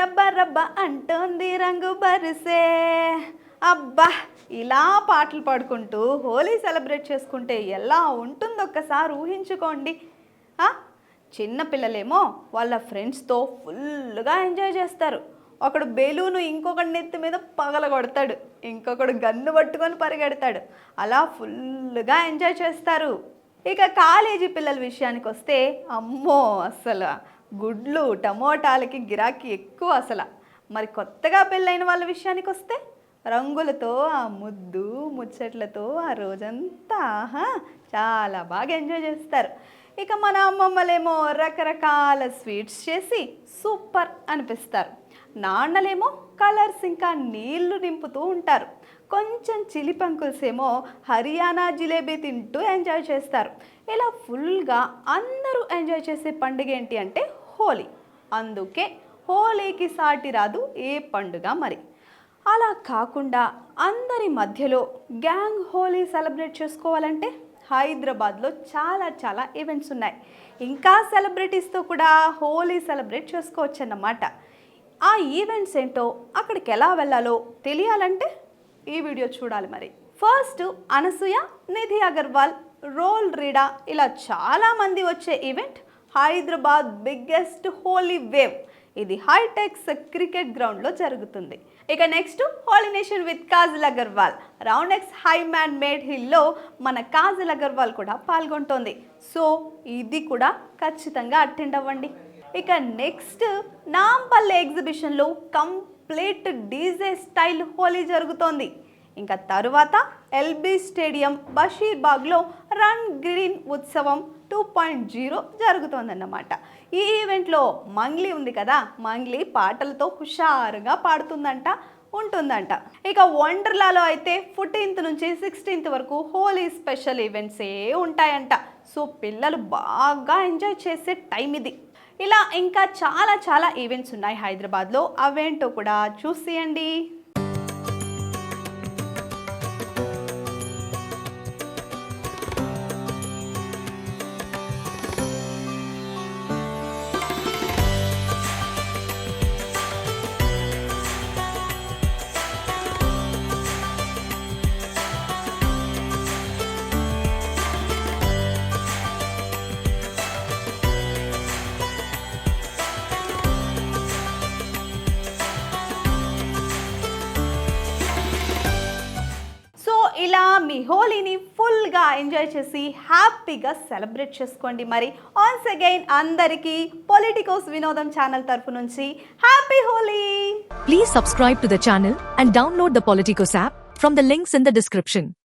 రబ్బా రబ్బా అంటోంది రంగు బరిసే. అబ్బా ఇలా పాటలు పాడుకుంటూ హోలీ సెలబ్రేట్ చేసుకుంటే ఎలా ఉంటుందో ఒక్కసారి ఊహించుకోండి. చిన్న పిల్లలేమో వాళ్ళ ఫ్రెండ్స్తో ఫుల్గా ఎంజాయ్ చేస్తారు. ఒకడు బెలూను ఇంకొకటి నెత్తి మీద పగల కొడతాడు ఇంకొకడు గన్ను పట్టుకొని పరిగెడతాడు. అలా ఫుల్గా ఎంజాయ్ చేస్తారు. ఇక కాలేజీ పిల్లల విషయానికి వస్తే అమ్మో అసలు గుడ్లు టమోటాలకి గిరాకీ ఎక్కువ అసలు. మరి కొత్తగా పెళ్ళైన వాళ్ళ విషయానికి వస్తే రంగులతో ఆ ముద్దు ముచ్చట్లతో ఆ రోజంతా ఆహా, చాలా బాగా ఎంజాయ్ చేస్తారు. ఇక మన అమ్మమ్మలేమో రకరకాల స్వీట్స్ చేసి సూపర్ అనిపిస్తారు. నాన్నలేమో కలర్స్ ఇంకా నీళ్ళు నింపుతూ ఉంటారు. కొంచెం చిలి పంకుల్స్ ఏమో హర్యానా జిలేబీ తింటూ ఎంజాయ్ చేస్తారు. ఇలా ఫుల్గా అందరూ ఎంజాయ్ చేసే పండుగ ఏంటి అంటే హోలీ. అందుకే హోలీకి సాటి రాదు ఏ పండుగ మరి. అలా కాకుండా అందరి మధ్యలో గ్యాంగ్ హోలీ సెలబ్రేట్ చేసుకోవాలంటే హైదరాబాద్లో చాలా చాలా ఈవెంట్స్ ఉన్నాయి. ఇంకా సెలబ్రిటీస్తో కూడా హోలీ సెలబ్రేట్ చేసుకోవచ్చు అన్నమాట ఆ ఈవెంట్స్ ఏంటో అక్కడికి ఎలా వెళ్ళాలో తెలియాలంటే ఈ వీడియో చూడాలి మరి. ఫస్ట్ అనసూయ నిధి అగర్వాల్ రోల్ రీడా ఇలా చాలా మంది వచ్చే event Hyderabad biggest Holi wave. ఇది హైటెక్స్ క్రికెట్ గ్రౌండ్లో జరుగుతుంది. ఇక next హాలినేషన్ with Kajal Agarwal. Round X high man made హిల్లో మన కాజల్ అగర్వాల్ కూడా పాల్గొంటోంది. సో ఇది కూడా ఖచ్చితంగా అటెండ్ అవ్వండి. ఇక నెక్స్ట్ నాంపల్లి ఎగ్జిబిషన్లో కంప్లీట్ డీజే స్టైల్ హోలీ జరుగుతోంది. ఇంకా తరువాత ఎల్బీ స్టేడియం బషీర్బాగ్లో రన్ గ్రీన్ ఉత్సవం టూ పాయింట్ జీరో జరుగుతోందన్నమాట. ఈ ఈవెంట్లో మంగ్లీ ఉంది కదా మంగ్లీ పాటలతో హుషారుగా పాడుతుందంట ఉంటుందంట. ఇక వండర్లాలో అయితే ఫోర్టీన్త్ నుంచి సిక్స్టీన్త్ వరకు హోలీ స్పెషల్ ఈవెంట్సే ఉంటాయంట. సో పిల్లలు బాగా ఎంజాయ్ చేసే టైం ఇది. ఇలా ఇంకా చాలా చాలా ఈవెంట్స్ ఉన్నాయి హైదరాబాద్లో. అవేంటో కూడా చూసేయండి. మీ హోలీని ఫుల్గా ఎంజాయ్ చేసి హ్యాపీగా సెలబ్రేట్ చేసుకోండి. మరి వన్స్ అగైన్ అందరికీ పొలిటికోస్ వినోదం ఛానల్ తరపు నుంచి happy Holi! Please subscribe to the channel and download the Politicos app from the links in the description